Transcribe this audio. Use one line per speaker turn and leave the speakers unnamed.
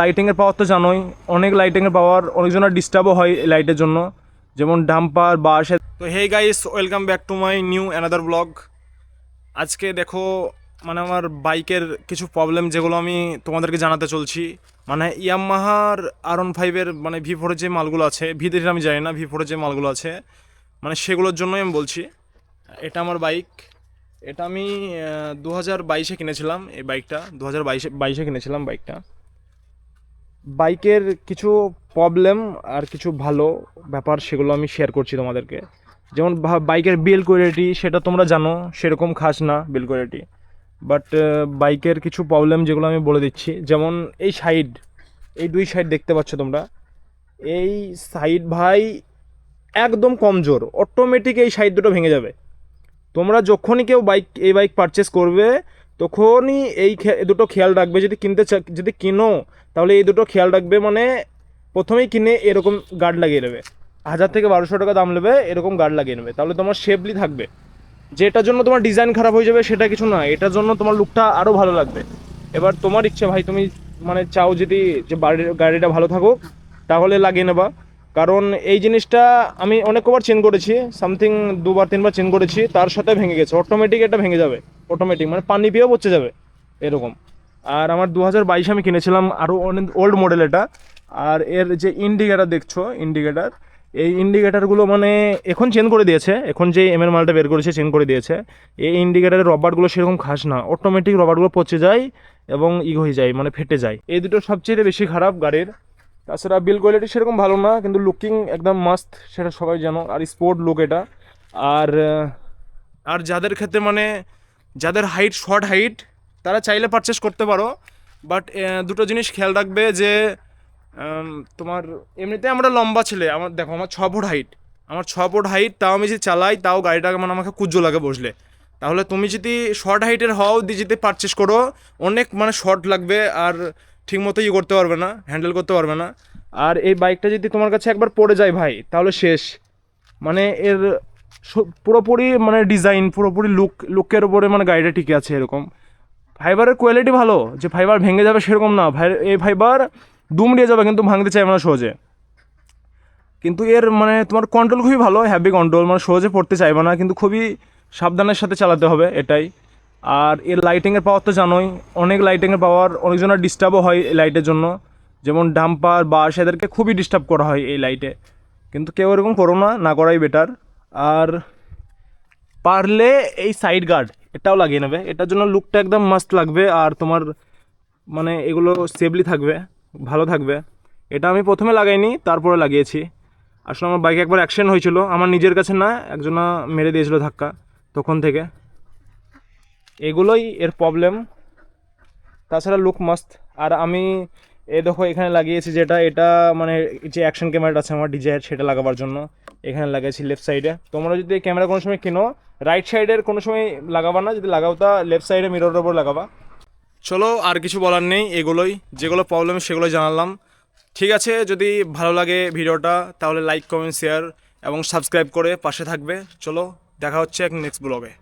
লাইটিংয়ের পাওয়ার তো জানোই, অনেক লাইটিংয়ের পাওয়ার অনেকজনের ডিস্টার্বও হয় এই লাইটের জন্য। যেমন ডাম্পার বাস তো hey guys welcome back to my new another blog আজকে দেখো মানে আমার বাইকের কিছু প্রবলেম যেগুলো আমি তোমাদেরকে জানাতে চলছি। মানে ইয়ামাহার আর ওয়ান ফাইভের মানে ভি ফোরের যে মালগুলো আছে ভি থ্রির আমি জানি না ভি ফোরের যে মালগুলো আছে মানে সেগুলোর জন্যই আমি বলছি। এটা আমার বাইক এটা আমি দু হাজার বাইশে কিনেছিলাম এই বাইকটা দু হাজার বাইশে বাইশে কিনেছিলাম বাইকটা বাইকের কিছু প্রবলেম আর কিছু ভালো ব্যাপার সেগুলো আমি শেয়ার করছি তোমাদেরকে। যেমন বাইকের বিল কোয়ালিটি সেটা তোমরা জানো, সেরকম খাস না বিল কোয়ালিটি বাট বাইকের কিছু প্রবলেম যেগুলো আমি বলে দিচ্ছি, যেমন এই সাইড এই দুই সাইড দেখতে পাচ্ছ তোমরা। এই সাইড ভাই একদম কমজোর অটোমেটিক এই সাইড দুটো ভেঙে যাবে। তোমরা যখনই কেউ বাইক এই বাইক পারচেস করবে, তখনই এই দুটো খেয়াল রাখবে, যদি কিনতে চা- যদি কিনো তাহলে এই দুটো খেয়াল রাখবে মানে প্রথমেই কিনে এরকম গার্ড লাগিয়ে নেবে। হাজার থেকে বারোশো টাকা দাম নেবে, এরকম গার্ড লাগিয়ে নেবে। তাহলে তোমার সেফলি থাকবে। যেটার জন্য তোমার ডিজাইন খারাপ হয়ে যাবে সেটা কিছু না এটার জন্য তোমার লুকটা আরও ভালো লাগবে। এবার তোমার ইচ্ছে, ভাই, তুমি মানে চাও যদি যে বাড়ির গাড়িটা ভালো থাকুক, তাহলে লাগিয়ে নেবা। কারণ এই জিনিসটা আমি অনেক কবার চেঞ্জ করেছি সামথিং দুবার, তিনবার চেঞ্জ করেছি, তার সাথে ভেঙে গেছে। অটোমেটিক এটা ভেঙে যাবে অটোমেটিক মানে পানি পেয়েও পচে যাবে, এরকম। আর আমার দু হাজার বাইশে আমি কিনেছিলাম আরও অনেক ওল্ড মডেল এটা। আর এর যে ইন্ডিকেটার দেখছ ইন্ডিকেটার এই ইন্ডিকেটারগুলো মানে এখন চেঞ্জ করে দিয়েছে। এখন যে এম এর মালটা বের করেছে চেঞ্জ করে দিয়েছে। এই ইন্ডিকেটারের রবারগুলো সেরকম খাস না। অটোমেটিক রবারগুলো পচে যায় এবং ই হয়ে যায় মানে ফেটে যায়। এই দুটো সবচেয়ে বেশি খারাপ গাড়ির। তাছাড়া বিল কোয়ালিটি সেরকম ভালো না, কিন্তু লুকিং একদম মাস্ত সেটা সবাই জানো। আর স্পোর্ট লুক এটা। আর আর যাদের ক্ষেত্রে মানে যাদের হাইট শর্ট হাইট তারা চাইলে পারচেস করতে পারো বাট দুটো জিনিস খেয়াল রাখবে যে তোমার, এমনিতে আমরা লম্বা ছেলে, আমার, দেখো আমার ছ ফুট হাইট আমার ছ ফুট হাইট তাও আমি যদি চালাই, তাও গাড়িটা মানে আমাকে কুজ্জো লাগে বসলে। তাহলে তুমি যদি শর্ট হাইটের হও, দিয়ে যদি পারচেস করো, অনেক মানে শর্ট লাগবে আর ঠিক মতো ইয়ে করতে পারবে না হ্যান্ডেল করতে পারবে না। আর এই বাইকটা যদি তোমার কাছে একবার পড়ে যায় ভাই, তাহলে শেষ। মানে এর পুরোপুরি মানে ডিজাইন পুরোপুরি লুক লুকের উপরে মানে গাড়িটা টিকে আছে এরকম। ফাইবারের কোয়ালিটি ভালো, যে ফাইবার ভেঙে যাবে সেরকম না। এই ফাইবার দুমড়িয়ে যাবে, কিন্তু ভাঙতে চাইবে না সহজে। কিন্তু এর মানে তোমার কন্ট্রোল খুবই ভালো হ্যাভি কন্ট্রোল মানে সহজে পড়তে চাইবে না, কিন্তু খুবই সাবধানের সাথে চালাতে হবে, এটাই। আর এর লাইটিংয়ের পাওয়ার তো জানোই, অনেক লাইটিংয়ের পাওয়ার অনেকজনের ডিস্টার্বও হয় এই লাইটের জন্য। যেমন ডাম্পার বাস এদেরকে খুবই ডিস্টার্ব করা হয় এই লাইটে কিন্তু কেউ এরকম করো না না করাই বেটার আর পারলে এই সাইড গার্ড এটাও লাগিয়ে নেবে। এটার জন্য লুকটা একদম মাস্ত লাগবে আর তোমার মানে এগুলো সেফলি থাকবে, ভালো থাকবে। এটা আমি প্রথমে লাগাইনি, তারপরে লাগিয়েছি। আসলে আমার বাইকে একবার অ্যাক্সিডেন্ট হয়েছিল, আমার নিজের কাছে না, একজনা মেরে দিয়েছিল ধাক্কা তখন থেকে। এগুলোই এর প্রবলেম তাছাড়া লুক মাস্ত আর আমি এ দেখো, এখানে লাগিয়েছি যেটা, এটা মানে যে অ্যাকশন ক্যামেরাটা আছে আমার ডিজায়ার সেটা লাগাবার জন্য। এখানে লাগাইছি লেফট সাইডে তোমরা যদি ক্যামেরা কোনো সময় কিনো রাইট সাইডের কোনো সময় লাগাবা না, যদি লাগাও তা লেফট সাইডে মিররের ওপর লাগাবা। চলো, আর কিছু বলার নেই এগুলোই। যেগুলো প্রবলেম সেগুলো জানালাম। ঠিক আছে, যদি ভালো লাগে ভিডিওটা, তাহলে লাইক কমেন্ট শেয়ার এবং সাবস্ক্রাইব করে পাশে থাকবে। চলো, দেখা হচ্ছে এক নেক্সট ব্লগে